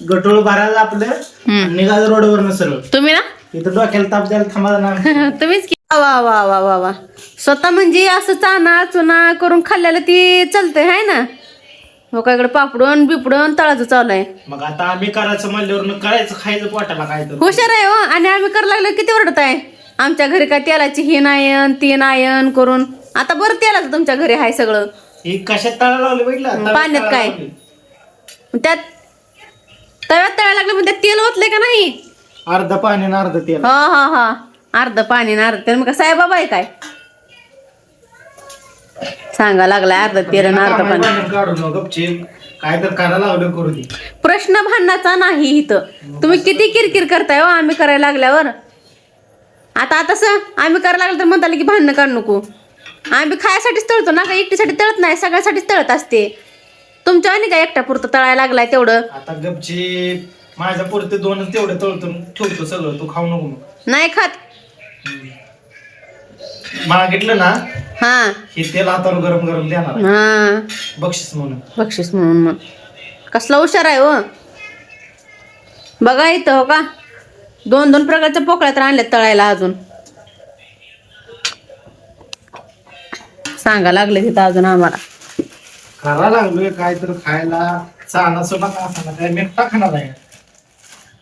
गटोळ भरायला आपलं निघालं रोडवर सरळ. तुम्ही ना? इथं डोक्याला ताप द्यायला थांबा ना तुम्हीच की वा वा वा वा वा स्वतः म्हणजे असं चाना चुना करून खाल्ल्याला ती चालतंय हाय ना? हो का इकडे पापडून बिपडून तळाचं चालू आहे. मग आता आम्ही करायचं म्हणल्यावर करायचं खायचं पोटाला काय हुशार आहे हो आणि आम्ही करायला लागलो किती ओरडत आहे? आमच्या घरी काय तेलाची ही नायन ती नायन करून. आता बरं तेलाचं तुमच्या घरी आहे सगळं. हे कशात तळा लावले पाण्यात काय? त्यात तव्यात तळायला लागलं त्यात तेल ओतले का नाही? अर्ध पाणी आणि अर्ध तेल. हा हा हा. अर्ध पाणी आणि अर्ध तेल. मग साहेबाबा आहे काय? सांगा लागलाय अर्ध तेल आणि अर्ध पाणी. काढून गपचीप काय तर करायला लावलं करू दे. प्रश्न भांडणाचा नाही इथं. तुम्ही किती किरकिर करताय हो आम्ही करायला लागल्यावर? आता तसं आम्ही करायला लागलं तर म्हणता की भांडणं काढ नको. आम्ही खायसाठीच तळतो ना का एकटीसाठी तळत नाही सगळ्यासाठीच तळत असते. तुमच्या आणि काय एकट्या पुरतं तळायला लागलाय तेवढं? आता गपचीप. माझ्या पुरते दोनच तेवढे तळतो ठेवतो सगळं. तू खाऊ नको मग. नाही खात. मागितलं ना हा. हे तेल हातावर गरम गरम देणार हा. बक्षीस म्हणून. बक्षीस म्हणून मग. कसला हुशार आहे हो. बघा इथं हो का? दोन दोन प्रकारच्या पोकळ्या तर आणल्यात तळायला अजून. सांगा लागले तिथं अजून आम्हाला. करा लागलोय काय तर खायला. चाना सोना का असं काय मी टाकणार आहे.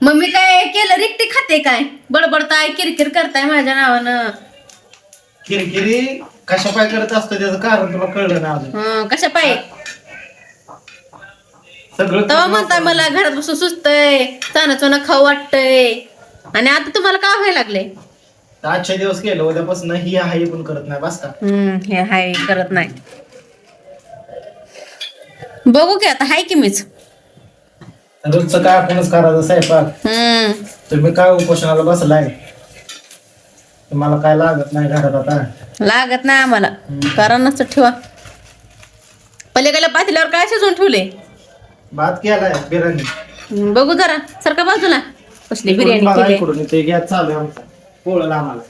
मग मी काय केलं? रिकटी खाते काय? बडबडताय किरकिर करताय माझ्या नावानं. किरकिरी कशा पाय करत असतो त्याचं कारण तुला कळलं ना अजून. हं, कशा पाय? सगळं तेव्हा म्हणताय मला घरात बसून सुचतंय चाना चोना खाऊ वाटतंय. आणि आता तुम्हाला काय व्हायला लागले? आजच्या दिवस केलं उद्यापासून ही आहे पण करत नाही बस का? हम्म हे हाय करत नाही. बघू की आता हाय की मीच. रोजचं काय आपणच करायचं स्वयंपाक. हम्म. तुम्ही काय उपोषणाला बसलाय? तुम्हाला काय लागत नाही घरात आता? लागत नाही आम्हाला. कारण नसतं ठेवा. पलीकडल्या पातेल्यावर काय शिजवून ठेवले? भात केलाय बिर्याणी. हम्म, बघू जरा. सरका बाजूला. कसली बिर्याणी बघा केली. इकडून इथे गॅस चालू आहे आमचा. पोळला आम्हाला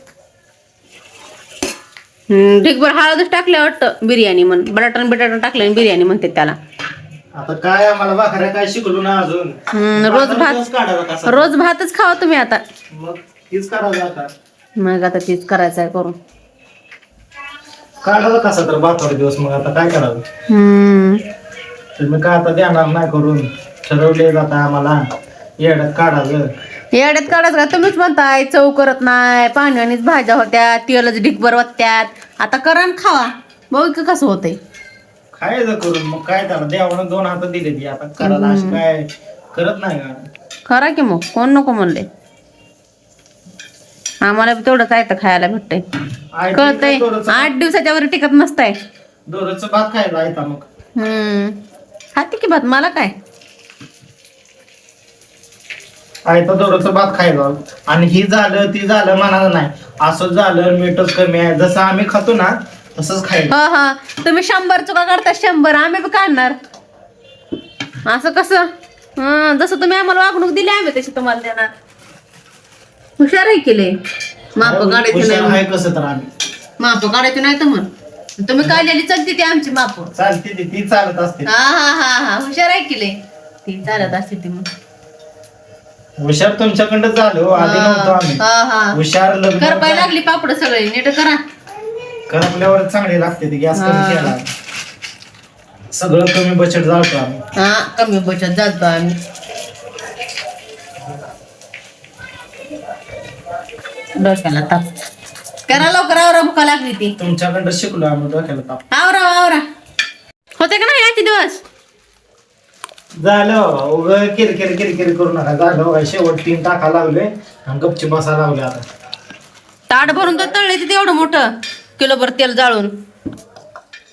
ढिगभर हळदच टाकल्या वाटतं बिर्याणी म्हण. बटाटन बिटाटन टाकलं बिर्याणी म्हणते त्याला. आता काय आम्हाला भाकऱ्या काय शिकलो ना अजून? हम्म, रोज भात दिवस कसा रोज भातच खावा तुम्ही आता. मग तीच काढायचा आता. मग आता तीच करायचं आहे करून. काढायचा कसा तर भातावर दिवस मग आता काय करावं? हम्म. तुम्ही काय आता देणार नाही करून. ठरवले जाता आम्हाला. येड्यात काढायचं येड्यात काढायचं का? तुम्हीच म्हणताय चव करत नाही पाण्यानेच भाज्या होत्या तेलच ढिगभर वाटत्यात आता करा आणि खावा. बघ की कसं होतंय. खायचं करून? मग काय त्याला देवानं दोन हात दिले ती. आता करायला असं काय करत नाही का? खरा की मग. कोण नको म्हणले? आम्हाला बी तेवढंच आहे तर खायला भेटतंय. कळतंय. आहे, थोडंसं- आठ दिवसाच्या वर टिकत नसताय. दररोजचं भात खायला येता मग. हम्म. खाते की भात? मला काय? आहे तर भात खायला. आणि ही झालं ती झालं म्हणाला नाही. असं झालं मीठच कमी आहे. जसं आम्ही खातो ना तसंच हा हा. तुम्ही शंभर चुका करता शंभर. आम्ही बी काढणार असं कसं? हं, जसं तुम्ही आम्हाला वागणूक दिली आम्ही तशी तुम्हाला देणार. हुशार आहे केले माप काढायची हुशार नाही आहे कसं तर आम्ही. माप काढायची नाही तर म्हण तुम्ही काढलेली चलते ती आमची माप. चालते ती ती चालत असते. हा हा हा हा. हुशार आहे केले ती चालत असते ती मग. हुशार तुमच्याकडं झालो आधी नव्हतो आम्ही. हा हा. हुशार लग्न करपाय लागली पापड सगळे. नीट करा. करपल्यावर चांगली लागते ती गॅस कमी केला. सगळं कमी बचत जातो आम्ही हा कमी बचत जातो आम्ही डोक्याला ताप. करा लवकर आवरा भुका लागली ती. तुमच्याकडं शिकलो आम्ही डोक्याला ताप. आवरा आवरा. होते का नाही आजचे दिवस? झालं उग किरकिर किरकिर करू नका. झालं शेवट तीन टाका लावले आणि गपची बसा लावले आता. ताट भरून तर तळले तिथे एवढं मोठं. किलोभर तेल जाळून.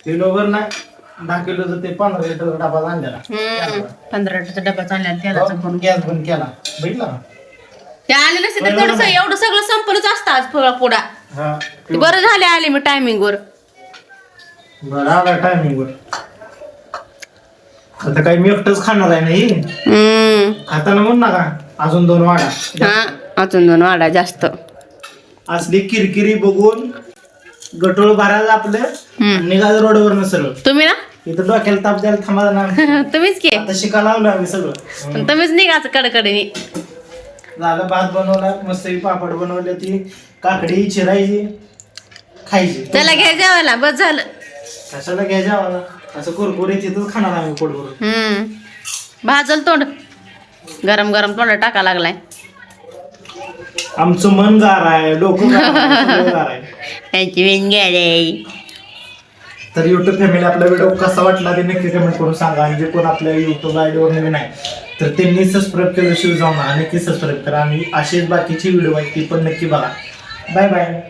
किलोभर नाही दहा किलोचं ते पंधरा लिटर डबा आणलेला हम्म, पंधरा लिटरचा डबा चालला तेलाचा भरून. गॅस बंद केला. बघितला का? ते आले नसते तर थोडस एवढं सगळं संपलंच असतं आज हा ते बरं झाले आले मी टायमिंग वर. बरं आला टायमिंग वर. आता काही मी एकटंच खाणार आहे नाही हम्म. खाताना म्हण नका अजून दोन वाडा. हा अजून दोन वाडा जास्त. असली किरकिरी बघून गटोळ भरायला आपलं निघालं रोडवर सरळ. तुम्ही ना? इथं डोक्याला ताप द्यायला थांबा ना तुम्हीच की. आता शिकायला लावलं आम्ही सगळं. पण तुम्हीच निघाचं कडकडीने. झालं भात बनवला मस्त पापड बनवले ती काकडी चिरायची खायची. त्याला घ्या जेवायला बस झालं. कशाला घ्यायच्या आम्हाला असं कुरकुरीत तिथंच खाणार आम्ही पोट भरून हम्म. भाजल तोंड. गरम गरम तोंड टाका लागलाय. आमचं मन गार आहे आहे, आहे त्यांची वेण गेले. तर युट्यूब फॅमिली आपला व्हिडिओ कसा वाटला ते नक्की कमेंट करून सांगा. आणि जे कोण आपल्या युट्यूब आयडीवर नवीन आहे तर त्यांनी सबस्क्राईब केल्याशिवाय जाऊ नका नक्की सबस्क्राईब करा. आणि असेच बाकीचे व्हिडिओ आहेत ती पण नक्की बघा. Bye bye